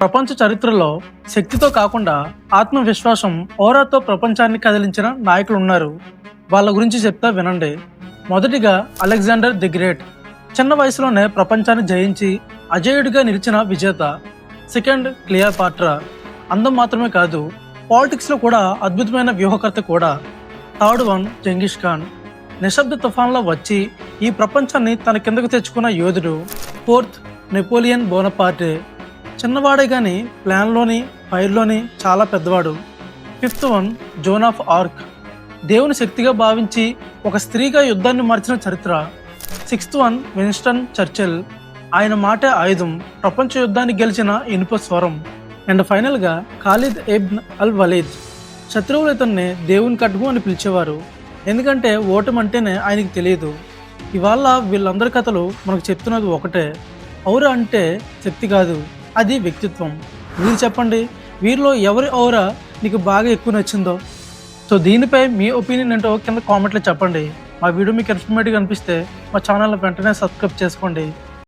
ప్రపంచ చరిత్రలో శక్తితో కాకుండా ఆత్మవిశ్వాసం ఓరాతో ప్రపంచాన్ని కదిలించిన నాయకులు ఉన్నారు వాళ్ళ గురించి చెప్తా వినండి. మొదటిగా అలెగ్జాండర్ ది గ్రేట్. చిన్న వయసులోనే ప్రపంచాన్ని జయించి అజేయుడిగా నిలిచిన విజేత. Second Cleopatra. అందం మాత్రమే కాదు పాలిటిక్స్లో కూడా అద్భుతమైన వ్యూహకర్త కూడా. Third one Genghis Khan. నిశ్శబ్ద తుఫాన్లో వచ్చి ఈ ప్రపంచాన్ని తన కిందకు తెచ్చుకున్న యోధుడు ఫోర్త్ నెపోలియన్ బోనపార్టే. చిన్నవాడే కానీ ప్లాన్లోని ఫైర్లోని చాలా పెద్దవాడు. Fifth one Joan of Arc. దేవుని శక్తిగా భావించి ఒక స్త్రీగా యుద్ధాన్ని మార్చిన చరిత్ర. Sixth one Winston Churchill. ఆయన మాటే ఆయుధం. ప్రపంచ యుద్ధాన్ని గెలిచిన ఇనుప స్వరం. అండ్ ఫైనల్గా ఖాలిద్ ఎబ్న్ అల్ వలీద్. శత్రువులు ఇతన్ని దేవుని కట్టుకు అని పిలిచేవారు. ఎందుకంటే ఓటం అంటేనే ఆయనకి తెలియదు. ఇవాళ వీళ్ళందరి కథలు మనకు చెప్తున్నది ఒకటే. ఔర అంటే శక్తి కాదు. అది వ్యక్తిత్వం. మీరు చెప్పండి వీరిలో ఎవరి ఓరా నీకు బాగా ఎక్కువ నచ్చిందో? సో దీనిపై మీ ఒపీనియన్ ఏంటో కింద కామెంట్లో చెప్పండి. మా వీడియో మీకు ఇన్ఫర్మేటివ్గా అనిపిస్తే మా ఛానల్ని వెంటనే సబ్స్క్రైబ్ చేసుకోండి.